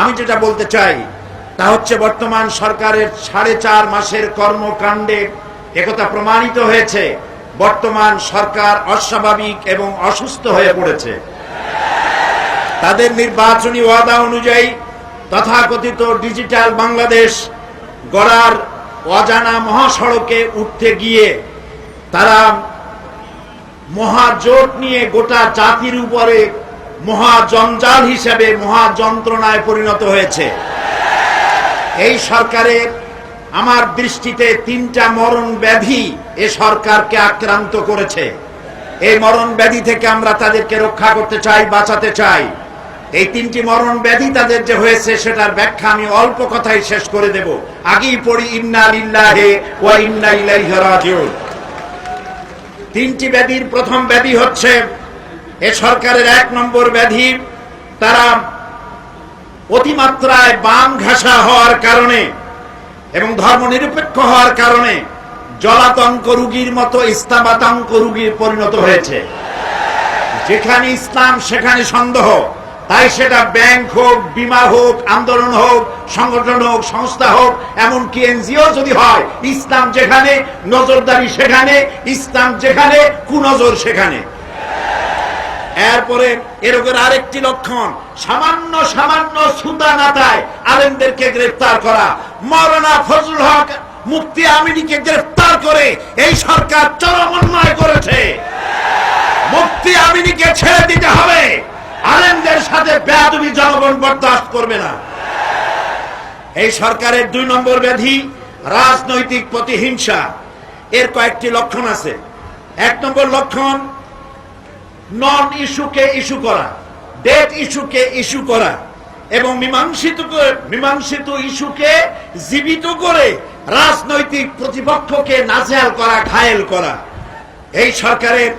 আমি যেটা বলতে চাই, তা হচ্ছে বর্তমান সরকারের সাড়ে চার মাসের কর্মকাণ্ডে একথা প্রমাণিত হয়েছে। বর্তমান সরকার অস্বাভাবিক এবং অসুস্থ হয়ে পড়েছে। তাদের নির্বাচনী ওয়াদা অনুযায়ী তথাকথিত ডিজিটাল বাংলাদেশ গড়ার অজানা মহাসড়কে উঠতে গিয়ে তারা মহাজোট নিয়ে গোটা জাতির উপরে মহা জঞ্জাল হিসেবে মহা যন্ত্রণায় পরিণত হয়েছে। এই সরকারের আমার দৃষ্টিতে তিনটা মরণ ব্যাধি এ সরকারকে আক্রান্ত করেছে। এই মরণ ব্যাধি থেকে আমরা তাদেরকে রক্ষা করতে চাই, বাঁচাতে চাই। এই তিনটি মরণ ব্যাধি তাদের যে হয়েছে সেটার ব্যাখ্যা আমি অল্প কথাই শেষ করে দেব। আগেই পড়ি, ইন্না লিল্লাহে ওয়া ইন্না ইলাইহি তিনটি ব্যাধির প্রথম ব্যাধি হচ্ছে এ সরকারের এক নম্বর ব্যাধি, তারা অতিমাত্রায় বাম ঘাসা হওয়ার কারণে এবং ধর্ম নিরপেক্ষ হওয়ার কারণে জলাতঙ্ক রুগীর মতো ইস্তাবাতাঙ্ক রুগীর পরিণত হয়েছে। যেখানে ইসলাম, সেখানে সন্দেহ। তাই সেটা ব্যাংক হোক, বিমা হোক, আন্দোলন হোক, সংগঠন হোক, সংস্থা হোক, এমনকি এনজিও যদি হয়, ইসলাম যেখানে, নজরদারি সেখানে, ইসলাম যেখানে, কুনজর সেখানে। এরপরে এরকম আরেকটি লক্ষণ, সামান্য সামান্য সুতা নাতায় আলেমদেরকে গ্রেফতার করা। মৌলানা ফজলুল হক মুক্তি আমিনীকে গ্রেফতার করে এই সরকার চরম অন্যায় করেছে। মুক্তি আমিনীকে ছেড়ে দিতে হবে। আলেমদের সাথে বেয়াদবি জনগণ বরদাস্ত করবে না। এই সরকারের দুই নম্বর ব্যাধি, রাজনৈতিক প্রতিহিংসা। এর কয়েকটি লক্ষণ আছে। এক নম্বর লক্ষণ নন ইস্যুকে ইস্যু করা ডেট ইস্যুকে ইস্যু করা এবং মীমাংসিত মীমাংসিত ইস্যুকে জীবিত করে রাজনৈতিক প্রতিপক্ষকে নাজেহাল করা, ঘায়েল করা। এই সরকারের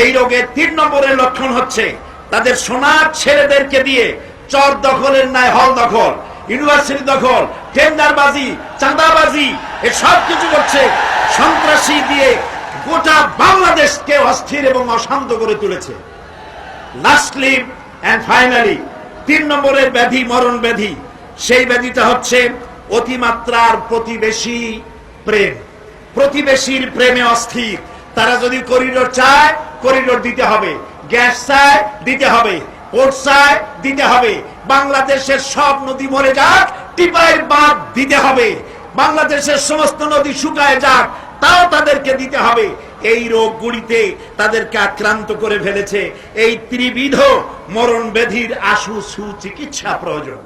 এই রোগের তিন নম্বরের লক্ষণ হচ্ছে তাদের সোনার ছেলেদেরকে দিয়ে চর দখলের ন্যায় হল দখল, ইউনিভার্সিটি দখল, টেন্ডারবাজি, চাঁদাবাজি, এ সব কিছু করছে সন্ত্রাসী দিয়ে গোটা বাংলাদেশকে অস্থির এবং অশান্ত করে তুলেছে। লাস্টলি অ্যান্ড ফাইনালি তিন নম্বরের ব্যাধি, মরণ ব্যাধি। সেই ব্যাধিটা হচ্ছে অতিমাত্রার প্রতিবেশী প্রেম। প্রতিবেশীর প্রেমে অস্থির। তারা যদি করিডোর চায়, করিডোর দিতে হবে। গ্যাস চায়, দিতে হবে। পোর্ট চায়, দিতে হবে। বাংলাদেশের সব নদী মরে যাক, টিপাইয়ের বাঁধ দিতে হবে। বাংলাদেশের সমস্ত নদী শুকায় যাক তাও তাদেরকে দিতে হবে। এই রোগগুলিতে তাদেরকে আক্রান্ত করে ফেলেছে। এই ত্রিবিধ মরণ ব্যাধির আশু সুচিকিৎসা প্রয়োজন।